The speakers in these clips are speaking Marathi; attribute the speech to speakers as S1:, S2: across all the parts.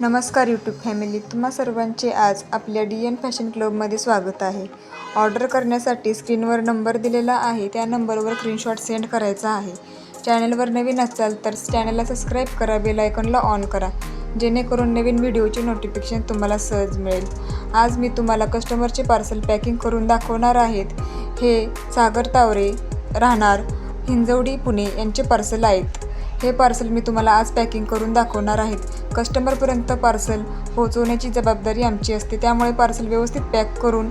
S1: नमस्कार यूट्यूब फॅमिली तुम्हा सर्वांचे आज आपल्या डी एन फॅशन क्लबमध्ये स्वागत आहे. ऑर्डर करण्यासाठी स्क्रीनवर नंबर दिलेला आहे. त्या नंबरवर स्क्रीनशॉट सेंड करायचा आहे. चॅनलवर नवीन असाल तर चॅनलला सबस्क्राईब करा. बेल आयकॉनला ऑन करा. जेणेकरून नवीन व्हिडिओचे नोटिफिकेशन तुम्हाला सहज मिळेल. आज मी तुम्हाला कस्टमरचे पार्सल पॅकिंग करून दाखवणार आहेत. हे सागर तावरे राहणार हिंजवडी पुणे यांचे पार्सल आहेत. हे पार्सल मी तुम्हाला आज पॅकिंग करून दाखवणार आहेत. कस्टमरपर्यंत पार्सल पोहोचवण्याची जबाबदारी आमची असते. त्यामुळे पार्सल व्यवस्थित पॅक करून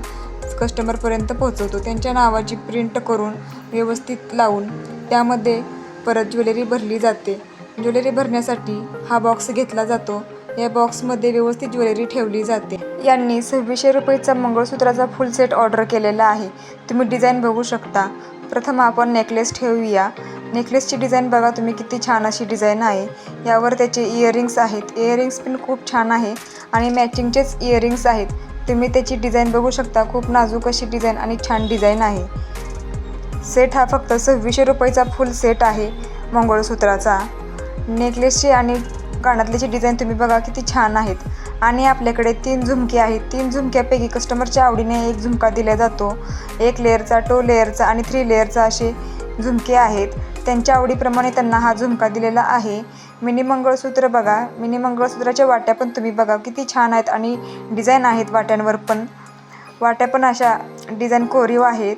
S1: कस्टमरपर्यंत पोहोचवतो. त्यांच्या नावाची प्रिंट करून व्यवस्थित लावून त्यामध्ये परत ज्वेलरी भरली जाते. ज्वेलरी भरण्यासाठी हा बॉक्स घेतला जातो. या बॉक्समध्ये व्यवस्थित ज्वेलरी ठेवली जाते. यांनी सव्वीसशे रुपयेचा मंगळसूत्राचा फुल सेट ऑर्डर केलेला आहे. तुम्ही डिझाईन बघू शकता. प्रथम आपण नेकलेस ठेवूया. नेकलेसची डिझाईन बघा तुम्ही किती छान अशी डिझाईन आहे. यावर त्याचे इयरिंग्स आहेत. इयरिंग्स पण खूप छान आहे आणि मॅचिंगचेच इयरिंग्स आहेत. तुम्ही त्याची डिझाईन बघू शकता. खूप नाजूक अशी डिझाईन आणि छान डिझाईन आहे. सेट हा फक्त सव्वीसशे रुपयाचा फुल सेट आहे मंगळसूत्राचा. नेकलेसची आणि कानातल्याची डिझाईन तुम्ही बघा किती छान आहेत. आणि आपल्याकडे तीन झुमके आहेत. तीन झुमक्यापैकी कस्टमरच्या आवडीने एक झुमका दिला जातो. एक लेअरचा टू लेअरचा आणि थ्री लेअरचा असे झुमके आहेत. त्यांच्या आवडीप्रमाणे त्यांना हा झुमका दिलेला आहे. मिनी मंगळसूत्र बघा. मिनी मंगळसूत्राच्या वाट्या पण तुम्ही बघा. किती छान आहेत आणि डिझाईन आहेत वाट्यांवर पण. वाट्या पण अशा डिझाईन कोरीव आहेत.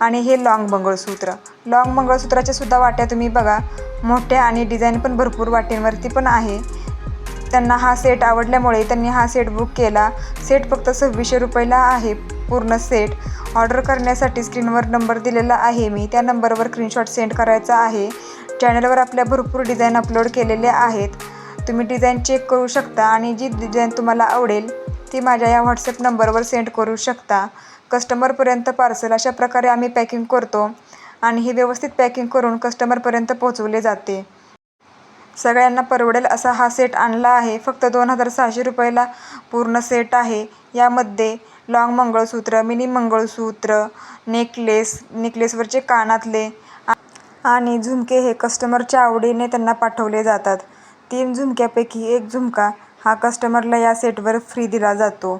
S1: आणि हे लॉंग मंगळसूत्र. लॉंग मंगळसूत्राच्या सुद्धा वाट्या तुम्ही बघा. मोठ्या आणि डिझाईन पण भरपूर वाट्यांवरती पण आहे. त्यांना हा सेट आवडल्यामुळे त्यांनी हा सेट बुक केला. सेट फक्त सव्वीसशे रुपयाला आहे. पूर्ण सेट. ऑर्डर करण्यासाठी स्क्रीनवर नंबर दिलेला आहे. मी त्या नंबरवर स्क्रीनशॉट सेंड करायचा आहे. चॅनलवर आपल्या भरपूर डिझाईन अपलोड केलेले आहेत. तुम्ही डिझाईन चेक करू शकता आणि जी डिझाईन तुम्हाला आवडेल ती माझ्या या व्हॉट्सअप नंबरवर सेंड करू शकता. कस्टमरपर्यंत पार्सल अशा प्रकारे आम्ही पॅकिंग करतो आणि हे व्यवस्थित पॅकिंग करून कस्टमरपर्यंत पोहोचवले जाते. सगळ्यांना परवडेल असा हा सेट आणला आहे. फक्त दोन हजार सहाशे रुपयाला पूर्ण सेट आहे. यामध्ये long mangalsutra mini mangalsutra necklace नेकलेसवरचे कानातले आणि झुमके हे कस्टमरच्या आवडीने त्यांना पाठवले जातात. तीन झुमक्यापैकी एक झुमका हा कस्टमरला या सेटवर फ्री दिला जातो.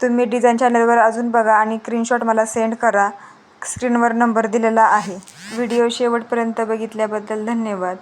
S1: तुम्ही डिझाईन चॅनलवर अजून बघा आणि स्क्रीनशॉट मला सेंड करा. स्क्रीनवर नंबर दिलेला आहे. व्हिडिओ शेवटपर्यंत बघितल्याबद्दल धन्यवाद.